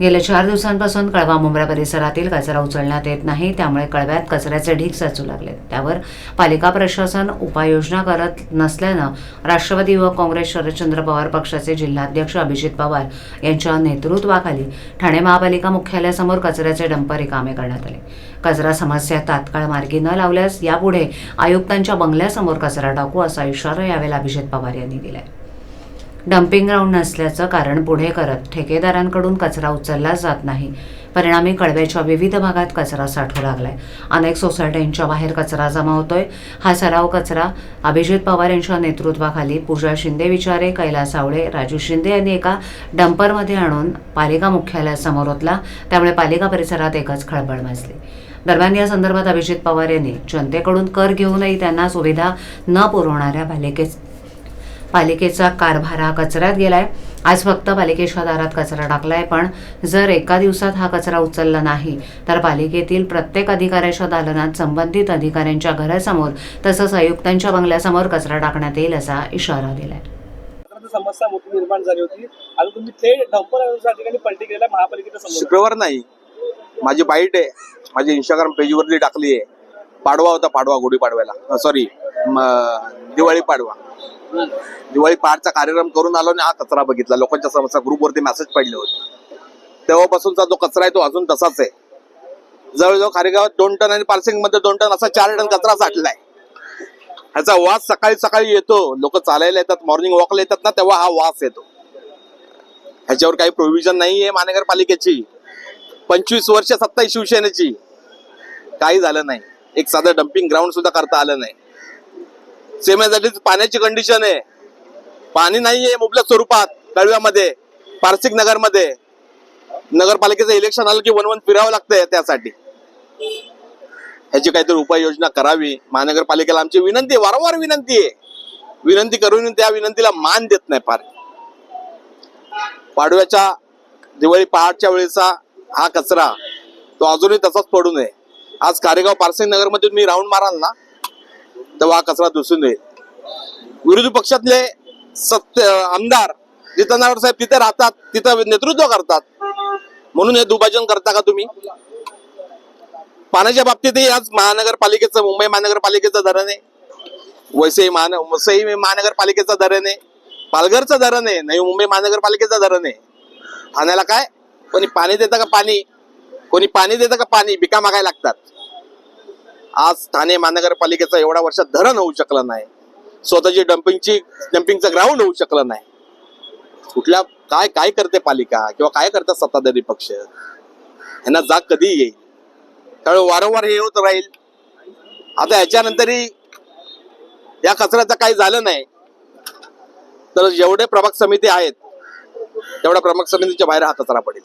गेल्या चार दिवसांपासून कळवा मुंब्रा परिसरातील कचरा उचलण्यात येत नाही त्यामुळे कळव्यात कचऱ्याचे ढीग साचू लागले. त्यावर पालिका प्रशासन उपाययोजना करत नसल्यानं राष्ट्रवादी युवक काँग्रेस शरदचंद्र पवार पक्षाचे जिल्हाध्यक्ष अभिजित पवार यांच्या नेतृत्वाखाली ठाणे महापालिका मुख्यालयासमोर कचऱ्याचे डंपर रिकामे करण्यात आले. कचरा समस्या तात्काळ मार्गी न लावल्यास यापुढे आयुक्तांच्या बंगल्यासमोर कचरा टाकू असा इशारा यावेळेला अभिजित पवार यांनी दिलाय. डम्पिंग ग्राउंड नसल्याचं कारण पुढे करत ठेकेदारांकडून कचरा उचलला जात नाही. परिणामी कळव्याच्या विविध भागात कचरा साठू लागलाय. अनेक सोसायट्यांच्या बाहेर कचरा जमा होतोय. हा सराव कचरा अभिजित पवार यांच्या नेतृत्वाखाली पूजा शिंदे विचारे कैलास आवळे राजू शिंदे यांनी एका डंपरमध्ये आणून पालिका मुख्यालयासमोर ओतला. त्यामुळे पालिका परिसरात एकच खळबळ माजली दरम्यान या संदर्भात अभिजित पवार यांनी जनतेकडून कर घेऊनही त्यांना सुविधा न पुरवणाऱ्या पालिकेत पालिकेचा कारभार हा कचऱ्यात गेलाय. आज फक्त पालिकेच्या दारात कचरा टाकलाय पण जर एका दिवसात हा कचरा उचलला नाही तर पालिकेतील प्रत्येक अधिकाऱ्याच्या दालनात संबंधित अधिकाऱ्यांच्या घरासमोर तसंच आयुक्तांच्या बंगल्यासमोर कचरा टाकण्यात येईल असा इशारा दिलाय. समस्या मोठी निर्माण झाली होती. आणि तुम्ही ते डंपर ठिकाणी पलटी महापालिकेच्या शुक्रवार नाही. माझी बाईट आहे. माझी इंस्टाग्राम पेजवरती टाकली आहे. पाडवा होता पाडवा गुढीपाडव्याला सॉरी दिवाळी पाडवा. दिवाळी पारचा कार्यक्रम करून आलो आणि हा कचरा बघितला. लोकांच्या समस्या ग्रुपवरती मेसेज पडले होते. तेव्हापासूनचा जो कचरा आहे तो अजून तसाच आहे. जवळजवळ खारेगावात दोन टन आणि पार्सिंगमध्ये दोन टन असा चार टन कचरा साठलाय. ह्याचा वास सकाळी सकाळी येतो. लोक चालायला येतात मॉर्निंग वॉकला येतात ना तेव्हा हा वास येतो. ह्याच्यावर काही प्रोव्हिजन नाही आहे महानगरपालिकेची. पंचवीस वर्ष सत्ता शिवसेनेची. काही झालं नाही. एक साधं डम्पिंग ग्राउंड सुद्धा करता आलं नाही. सेमेसाठी पाण्याची कंडिशन आहे. पाणी नाही आहे मुबलक स्वरूपात कळव्यामध्ये पारसिक नगरमध्ये. नगरपालिकेचं इलेक्शन आलं की वन वन फिरावं लागतंय त्यासाठी. ह्याची काहीतरी उपाययोजना करावी. महानगरपालिकेला आमची विनंती आहे वारंवार विनंती आहे. विनंती करून त्या विनंतीला मान देत नाही फार. पाडव्याच्या दिवाळी पहाटच्या वेळेचा हा कचरा तो अजूनही तसाच पडू नये. आज कारेगाव पारसिंग नगर मी राऊंड माराल ना तेव्हा हा कचरा दिसून येईल विरोधी पक्षातले सत्य आमदार जितेंद्र साहेब तिथे राहतात तिथं नेतृत्व करतात. म्हणून हे दुभाजन करता का तुम्ही? पाण्याच्या बाबतीतही आज महानगरपालिकेचं मुंबई महानगरपालिकेचं धरण आहे. वसई महान वसई महानगरपालिकेचं धरण आहे. पालघरचं धरण आहे नाही मुंबई महानगरपालिकेचं धरण आहे. ठाण्याला काय? कोणी पाणी देतं का पाणी? कोणी पाणी देतं का पाणी? बिका मागायला लागतात. आज ठाणे महानगरपालिकेचं एवढ्या वर्षात धरण होऊ शकलं नाही. स्वतःची डम्पिंगची डम्पिंगचं ग्राउंड होऊ शकलं नाही. कुठल्या काय काय करते पालिका? किंवा काय करतात सत्ताधारी पक्ष? यांना जाग कधी येईल? त्यामुळे वारंवार हे होत राहील. आता याच्यानंतरही या कचऱ्याचं काही झालं नाही. तर जेवढे प्रभाग समिती आहेत तेवढ्या प्रभाग समितीच्या बाहेर हा कचरा पडेल.